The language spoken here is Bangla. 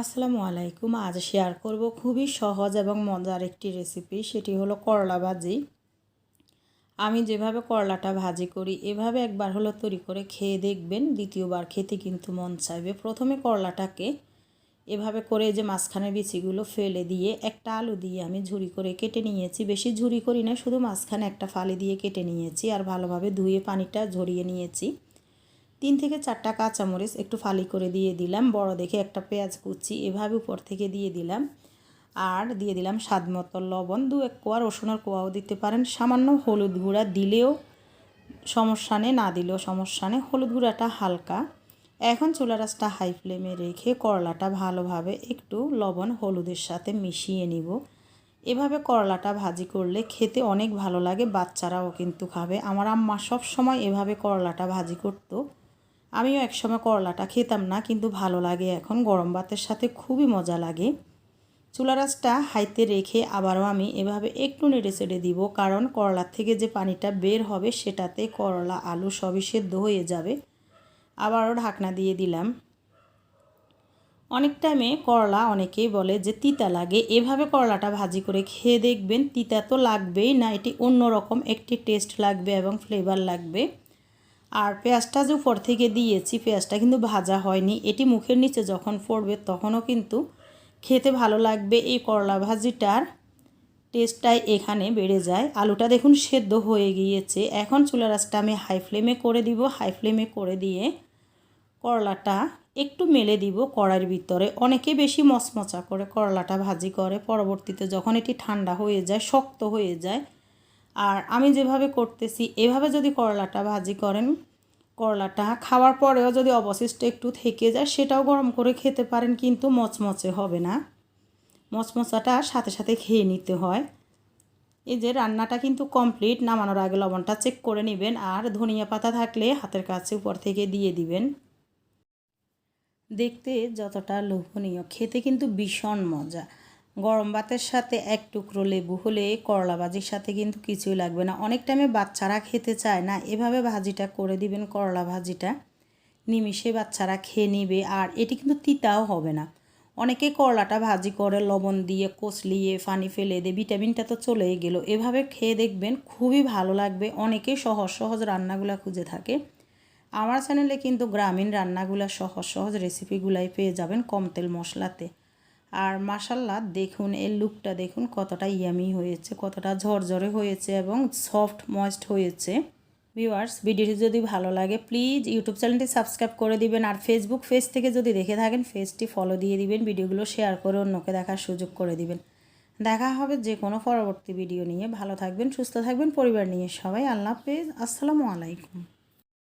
আসসালামু আলাইকুম। আজ শেয়ার করব খুবই সহজ এবং মজার একটি রেসিপি সেটি হলো করলা ভাজি। আমি যেভাবে করলাটা ভাজি করি, এভাবে একবার হলো তৈরি করে খেয়ে দেখবেন, দ্বিতীয়বার খেতে কিন্তু মন চাইবে। প্রথমে করলাটাকে এভাবে করে যে মাঝখানের বিচিগুলো ফেলে দিয়ে একটা আলু দিয়ে আমি ঝুরি করে কেটে নিয়েছি। বেশি ঝুরি করি না, শুধু মাঝখানে একটা ফালি দিয়ে কেটে নিয়েছি আর ভালোভাবে ধুয়ে পানিটা ঝরিয়ে নিয়েছি। তিন থেকে চারটা কাঁচামরিচ একটু ফালি করে দিয়ে দিলাম। বড় দেখে একটা পেঁয়াজ কুচি এভাবে উপর থেকে দিয়ে দিলাম। আর দিয়ে দিলাম স্বাদ মতো লবণ। দু এক কোয়া রসুনের কোয়াও দিতে পারেন। সামান্য হলুদ গুঁড়া দিলেও সমস্যা নেই, না দিলেও সমস্যা নেই। হলুদ গুঁড়াটা হালকা। এখন চুলা রাসটা হাই ফ্লেমে রেখে করলাটা ভালোভাবে একটু লবণ হলুদের সাথে মিশিয়ে নিব। এভাবে করলাটা ভাজি করলে খেতে অনেক ভালো লাগে। বাচ্চারাও কিন্তু খাবে। আমার আম্মা সব সময় এভাবে করলাটা ভাজি করতো। আমিও একসময় করলাটা খেতাম না, কিন্তু ভালো লাগে এখন। গরম ভাতের সাথে খুবই মজা লাগে। চুলা চুলারাসটা হাইতে রেখে আবারও আমি এভাবে একটু নেড়ে চেড়ে দিব, কারণ করলার থেকে যে পানিটা বের হবে সেটাতে করলা, আলু সবই সেদ্ধ হয়ে যাবে। আবারও ঢাকনা দিয়ে দিলাম। অনেক টাইমে করলা অনেকেই বলে যে তিতা লাগে, এভাবে করলাটা ভাজি করে খেয়ে দেখবেন, তিতা তো লাগবেই না, এটি অন্যরকম একটি টেস্ট লাগবে এবং ফ্লেভার লাগবে। আর পেঁয়াজটা যে উপর থেকে দিয়েছি, পেঁয়াজটা কিন্তু ভাজা হয়নি। এটি মুখের নিচে যখন পড়বে তখনও কিন্তু খেতে ভালো লাগবে। এই করলা ভাজিটার টেস্টটাই এখানে বেড়ে যায়। আলুটা দেখুন সেদ্ধ হয়ে গিয়েছে। এখন চুলা রাসটা আমি হাই ফ্লেমে করে দিব। হাই ফ্লেমে করে দিয়ে করলাটা একটু মেলে দিব কড়াইয়ের ভিতরে। অনেকে বেশি মচমচা করে করলাটা ভাজি করে। পরবর্তীতে যখন এটি ঠান্ডা হয়ে যায়, শক্ত হয়ে যায় আর আমি যেভাবে করতেছি, এভাবে যদি করলাটা ভাজি করেন, করলাটা খাওয়ার পরেও যদি অবশিষ্ট একটু থেকে যায়, সেটাও গরম করে খেতে পারেন, কিন্তু মচমচে হবে না। মচমচাটা সাথে সাথে খেয়ে নিতে হয়। এই যে রান্নাটা কিন্তু কমপ্লিট, নামানোর আগে লবণটা চেক করে নেবেন আর ধনিয়া পাতা থাকলে হাতের কাছে উপর থেকে দিয়ে দিবেন। দেখতে যতটা লোভনীয়, খেতে কিন্তু ভীষণ মজা। গরম ভাতের সাথে এক টুকরো লেবু হলে করলা ভাজির সাথে কিন্তু কিছুই লাগবে না। অনেক টাইমে বাচ্চারা খেতে চায় না। এভাবে ভাজিটা করে দিবেন করলা ভাজিটা। নিমিষে বাচ্চারা খেয়ে নিবে আর এটি কিন্তু তিতাও হবে না। অনেকে করলাটা ভাজি করে লবণ দিয়ে কষলিয়ে পানি ফেলে দিয়ে ভিটামিনটা তো চলেই গেল। এভাবে খেয়ে দেখবেন খুবই ভালো লাগবে। অনেকে সহজ সহজ রান্নাগুলো খুঁজে থাকে। আমার চ্যানেলে কিন্তু গ্রামীণ রান্নাগুলো সহজ সহজ রেসিপিগুলাই পেয়ে যাবেন কম তেল মশলাতে। আর মাসাল্লা দেখুন, এর লুকটা দেখুন কতটা ইয়ামি হয়েছে, কতটা ঝরঝরে হয়েছে এবং সফট ময়েস্ট হয়েছে। ভিউয়ার্স ভিডিওটি যদি ভালো লাগে প্লিজ ইউটিউব চ্যানেলটি সাবস্ক্রাইব করে দিবেন আর ফেসবুক পেজ থেকে যদি দেখে থাকেন পেজটি ফলো দিয়ে দিবেন, ভিডিওগুলো শেয়ার করে অন্যকে দেখার সুযোগ করে দিবেন। দেখা হবে যে কোনো পরবর্তী ভিডিও নিয়ে। ভালো থাকবেন, সুস্থ থাকবেন, পরিবার নিয়ে সবাই। আল্লাহ হাফেজ। আসসালামু আলাইকুম।